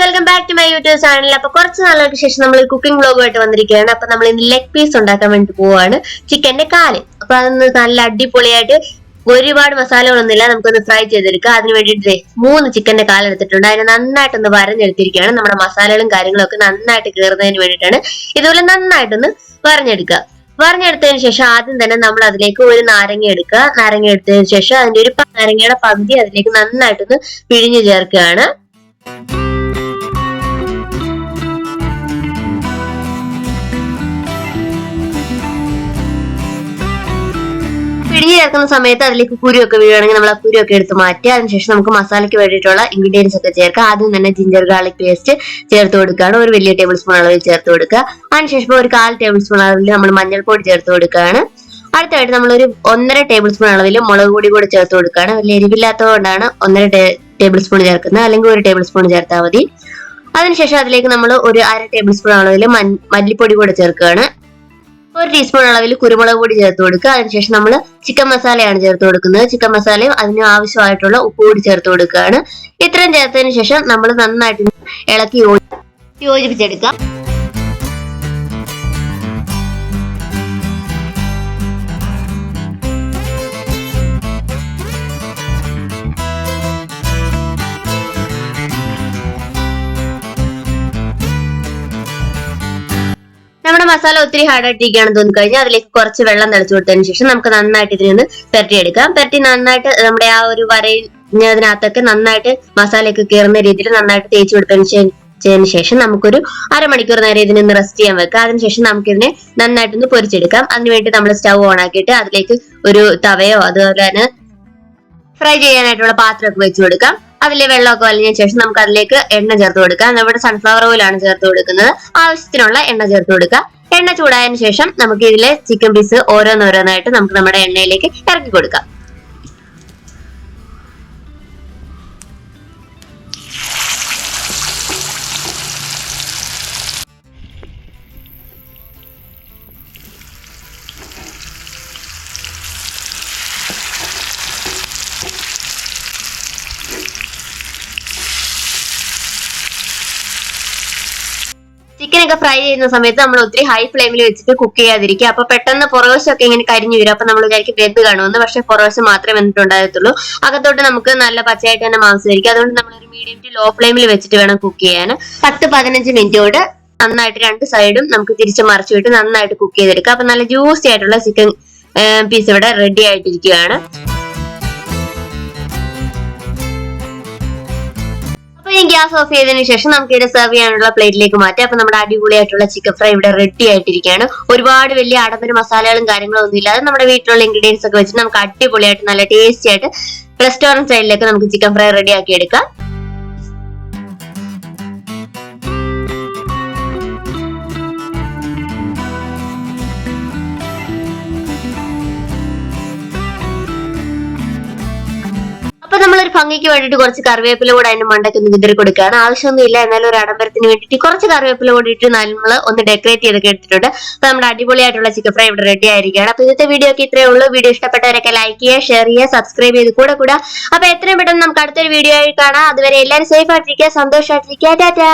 Welcome back to my YouTube channel അപ്പൊ കുറച്ച് നാളുകൾക്ക് ശേഷം നമ്മൾ കുക്കിംഗ് വ്ലോഗുമായിട്ട് വന്നിരിക്കുകയാണ്. അപ്പൊ നമ്മൾ ഇന്ന് ലെഗ് പീസ് ഉണ്ടാക്കാൻ വേണ്ടി പോവാണ്. ചിക്കന്റെ കാൽ. അപ്പൊ അതൊന്ന് നല്ല അടിപൊളിയായിട്ട് ഒരുപാട് മസാലകളൊന്നുമില്ല. നമുക്കൊന്ന് ഫ്രൈ ചെയ്തെടുക്കാം. അതിന് വേണ്ടിയിട്ട് ദേ മൂന്ന് ചിക്കന്റെ കാൽ എടുത്തിട്ടുണ്ട്. അതിനെ നന്നായിട്ടൊന്ന് വരഞ്ഞെടുത്തിരിക്കുകയാണ്. നമ്മുടെ മസാലകളും കാര്യങ്ങളും ഒക്കെ നന്നായിട്ട് കയറുന്നതിന് വേണ്ടിയിട്ടാണ് ഇതുപോലെ നന്നായിട്ടൊന്ന് വരഞ്ഞെടുക്കുക. വരഞ്ഞെടുത്തതിന് ശേഷം ആദ്യം തന്നെ നമ്മൾ അതിലേക്ക് ഒരു നാരങ്ങ എടുക്കുക. നാരങ്ങ എടുത്തതിന് ശേഷം അതിന്റെ ഒരു നാരങ്ങയുടെ പകുതി അതിലേക്ക് നന്നായിട്ടൊന്ന് പിഴിഞ്ഞു ചേർക്കുകയാണ്. പിഴിഞ്ഞ് ചേർക്കുന്ന സമയത്ത് അതിലേക്ക് കുരുവൊക്കെ വീഴുകയാണെങ്കിൽ നമ്മൾ ആ കുരുവൊക്കെ എടുത്ത് മാറ്റുക അതിനുശേഷം നമുക്ക് മസാലയ്ക്ക് വേണ്ടിയിട്ടുള്ള ഇൻഗ്രീഡിയൻസ് ഒക്കെ ചേർക്കാം ആദ്യം തന്നെ ജിഞ്ചർ ഗാർലിക് പേസ്റ്റ് ചേർത്ത് കൊടുക്കുകയാണ്. ഒരു വലിയ ടേബിൾ സ്പൂൺ അളവിൽ ചേർത്ത് കൊടുക്കുക. അതിനുശേഷം ഒരു കാൽ ടേബിൾ സ്പൂൺ അളവിൽ നമ്മൾ മഞ്ഞൾപ്പൊടി ചേർത്ത് കൊടുക്കുകയാണ്. അടുത്തായിട്ട് നമ്മൾ ഒരു ഒന്നര ടേബിൾ സ്പൂൺ അളവിൽ മുളക് പൊടി കൂടി ചേർത്ത് കൊടുക്കുകയാണ്. വലിയ എരിവില്ലാത്തതുകൊണ്ടാണ് ഒന്നര ടേബിൾ സ്പൂൺ ചേർക്കുന്നത്. അല്ലെങ്കിൽ ഒരു ടേബിൾ സ്പൂൺ ചേർത്താൽ മതി. അതിനുശേഷം അതിലേക്ക് നമ്മൾ ഒരു അര ടേബിൾ സ്പൂൺ അളവിൽ മല്ലിപ്പൊടി കൂടെ ചേർക്കുകയാണ്. ഒരു ടീസ്പൂൺ അളവിൽ കുരുമുളക് പൊടി ചേർത്ത് കൊടുക്കുക. അതിനുശേഷം നമ്മൾ ചിക്കൻ മസാലയാണ് ചേർത്ത് കൊടുക്കുന്നത്. ചിക്കൻ മസാലയും അതിന് ആവശ്യമായിട്ടുള്ള ഉപ്പ് കൂടി ചേർത്ത് കൊടുക്കുകയാണ്. ഇത്രയും ചേർത്തതിന് ശേഷം നമ്മൾ നന്നായിട്ട് ഇളക്കി യോജിപ്പിച്ചെടുക്കാം. മസാല ഒത്തിരി ഹാർഡ് ആയിട്ടിരിക്കുകയാണ് തോന്നി കഴിഞ്ഞാൽ അതിലേക്ക് കുറച്ച് വെള്ളം തിളച്ചു കൊടുത്തതിന് ശേഷം നമുക്ക് നന്നായിട്ട് ഇതിനൊന്ന് നിന്ന് പെരട്ടി നന്നായിട്ട് നമ്മുടെ ആ ഒരു വരയിനകത്തൊക്കെ നന്നായിട്ട് മസാലയൊക്കെ കയറുന്ന രീതിയിൽ നന്നായിട്ട് തേച്ച് കൊടുത്തതിന് ശേഷം ശേഷം നമുക്കൊരു അരമണിക്കൂർ നേരം ഇതിനൊന്ന് റെസ്റ്റ് ചെയ്യാൻ വെക്കാം. അതിനുശേഷം നമുക്കിതിനെ നന്നായിട്ടൊന്ന് പൊരിച്ചെടുക്കാം. അതിനുവേണ്ടി നമ്മൾ സ്റ്റൗ ഓൺ ആക്കിയിട്ട് അതിലേക്ക് ഒരു തവയോ അതുപോലെ തന്നെ ഫ്രൈ ചെയ്യാനായിട്ടുള്ള പാത്രമൊക്കെ വെച്ച് കൊടുക്കാം. അതിലെ വെള്ളമൊക്കെ വലിഞ്ഞ ശേഷം നമുക്ക് അതിലേക്ക് എണ്ണ ചേർത്ത് കൊടുക്കാം. നമ്മുടെ സൺഫ്ലവർ ഓയിലാണ് ചേർത്ത് കൊടുക്കുന്നത്. ആവശ്യത്തിനുള്ള എണ്ണ ചേർത്ത് കൊടുക്കുക എണ്ണ ചൂടായതിനു ശേഷം നമുക്ക് ഇതിലെ ചിക്കൻ പീസ് ഓരോന്നോരോന്നായിട്ട് നമുക്ക് നമ്മുടെ എണ്ണയിലേക്ക് ഇറക്കി കൊടുക്കാം. ചിക്കൻ ഒക്കെ ഫ്രൈ ചെയ്യുന്ന സമയത്ത് നമ്മൾ ഒത്തിരി ഹൈ ഫ്ലെയിമിൽ വെച്ചിട്ട് കുക്ക് ചെയ്യാതിരിക്കുക. അപ്പൊ പെട്ടെന്ന് പുറവശമൊക്കെ ഇങ്ങനെ കരിഞ്ഞു വരും. അപ്പൊ നമ്മൾ വിചാരിക്കും വെന്ത് കാണുമെന്ന്. പക്ഷെ പുറവശം മാത്രമേ വെന്തിട്ടുണ്ടാകത്തുള്ളൂ അകത്തോട്ട് നമുക്ക് നല്ല പച്ചയായിട്ട് തന്നെ മാംസം മാംസമായിരിക്കും അതുകൊണ്ട് നമ്മൾ ഒരു മീഡിയം ടു ലോ ഫ്ലെയിമിൽ വെച്ചിട്ട് വേണം കുക്ക് ചെയ്യാൻ. പത്ത് പതിനഞ്ച് മിനിറ്റോട് നന്നായിട്ട് രണ്ട് സൈഡും നമുക്ക് തിരിച്ച് മറിച്ചു വിട്ട് നന്നായിട്ട് കുക്ക് ചെയ്തെടുക്കാം. അപ്പൊ നല്ല ജ്യൂസി ആയിട്ടുള്ള ചിക്കൻ പീസ് ഇവിടെ റെഡി ആയിട്ടിരിക്കുകയാണ്. ഈ ഗ്യാസ് ഓഫ് ചെയ്തതിന് ശേഷം നമുക്ക് ഇത് സെർവ് ചെയ്യാനുള്ള പ്ലേറ്റിലേക്ക് മാറ്റാം. അപ്പൊ നമ്മുടെ അടിപൊളിയായിട്ടുള്ള ചിക്കൻ ഫ്രൈ ഇവിടെ റെഡി ആയിട്ടിരിക്കുകയാണ്. ഒരുപാട് വലിയ ആഡംബര മസാലകളും കാര്യങ്ങളും ഒന്നും ഇല്ലാതെ നമ്മുടെ വീട്ടിലുള്ള ഇൻഗ്രീഡിയൻസ് ഒക്കെ വെച്ച് നമുക്ക് അടിപൊളിയായിട്ട് നല്ല ടേസ്റ്റി ആയിട്ട് റെസ്റ്റോറന്റ് സൈഡിലേക്ക് നമുക്ക് ചിക്കൻ ഫ്രൈ റെഡി ആക്കി എടുക്കാം. നമ്മളൊരു ഭംഗിക്ക് വേണ്ടിട്ട് കുറച്ച് കറിവേപ്പില കൂടെ അതിന്റെ മണ്ടയ്ക്ക് ഒന്ന് വിതറി കൊടുക്കുകയാണ്. ആവശ്യമൊന്നുമില്ല. എന്നാലും ഒരു ആഡംബരത്തിന് വേണ്ടിയിട്ട് കുറച്ച് കറിവേപ്പില കൂടി ഇട്ട് നമ്മൾ ഒന്ന് ഡെക്കറേറ്റ് ചെയ്തൊക്കെ എടുത്തിട്ടുണ്ട്. അപ്പൊ നമ്മുടെ അടിപൊളിയായിട്ടുള്ള ചിക്കൻ ഫ്രൈ ഇവിടെ റെഡി ആയിരിക്കുകയാണ്. അപ്പൊ ഇന്നത്തെ വീഡിയോ ഒക്കെ ഇത്രയേ ഉള്ളൂ. വീഡിയോ ഇഷ്ടപ്പെട്ടവരൊക്കെ ലൈക്ക് ചെയ്യുക ഷെയർ ചെയ്യുക സബ്സ്ക്രൈബ് ചെയ്ത് കൂടെ കൂടെ അപ്പൊ എത്രയും പെട്ടെന്ന് നമുക്ക് അടുത്തൊരു വീഡിയോ ആയി കാണാം. അതുവരെ എല്ലാവരും സേഫ് ആയിട്ടിരിക്കുക സന്തോഷമായിട്ടിരിക്കുക ടാറ്റാ.